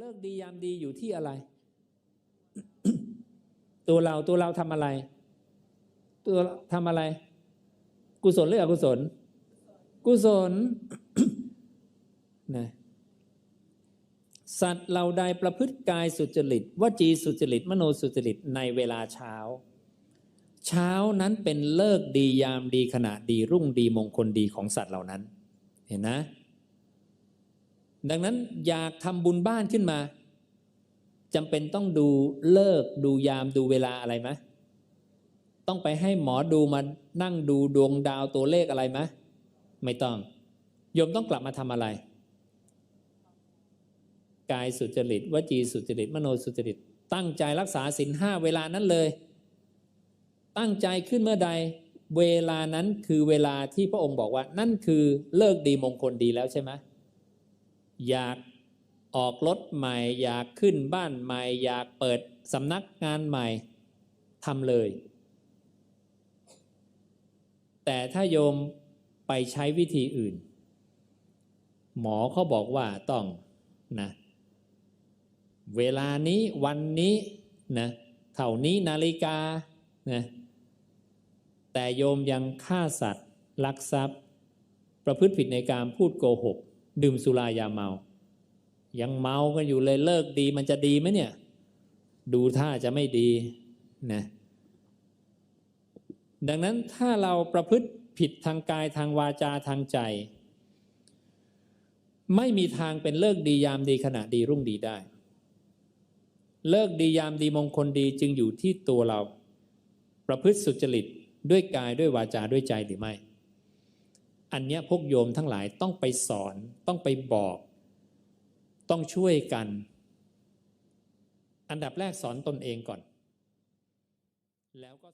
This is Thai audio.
เลิกดียามดีอยู่ที่อะไร ตัวเราตัวเราทำอะไร ตัวทำอะไร กุศลหรืออกุศล กุศลนะสัตว์เราใดประพฤติกายสุจริตวจีสุจริต มโนสุจริตในเวลาเช้า เช้านั้นเป็นเลิกดียามดีขณะดีรุ่งดีมงคลดีของสัตว์เหล่านั้น เห็นนะ ดังนั้นอยากทำบุญบ้านขึ้นมาจำเป็นต้องดูเลิกดูยามดูเวลาอะไรไหมต้องไปให้หมอดูมานั่งดูดวงดาวตัวเลขอะไรไหมไม่ต้องโยมต้องกลับมาทำอะไร กายสุจริตวจีสุจริต มโนสุจริต ตั้งใจรักษาศีลห้าเวลานั้นเลย ตั้งใจขึ้นเมื่อใด เวลานั้นคือเวลาที่พระองค์บอกว่า นั่นคือเลิกดีมงคลดีแล้วใช่ไหม อยากออกรถใหม่ อยากขึ้นบ้านใหม่ อยากเปิดสำนักงานใหม่ทำเลย แต่ถ้าโยมไปใช้วิธีอื่น หมอเขาบอกว่าต้องนะเวลานี้วันนี้นะเท่านี้นาฬิกานะแต่โยมยังฆ่าสัตว์ลักทรัพย์ ประพฤติผิดในการพูดโกหก ดื่มสุรายาเมา ยังเมากันอยู่เลยเลิกดีมันจะดีไหมเนี่ย ดูท่าจะไม่ดีนะดังนั้นถ้าเราประพฤติผิดทางกายทางวาจาทางใจ ไม่มีทางเป็นเลิกดียามดีขณะดีรุ่งดีได้ เลิกดียามดีมงคลดีจึงอยู่ที่ตัวเรา ประพฤติสุจริตด้วยกายด้วยวาจาด้วยใจหรือไม่ อันเนี้ยพวกโยมทั้งหลายต้องไปสอน ต้องไปบอก ต้องช่วยกัน อันดับแรกสอนตนเองก่อน แล้วก็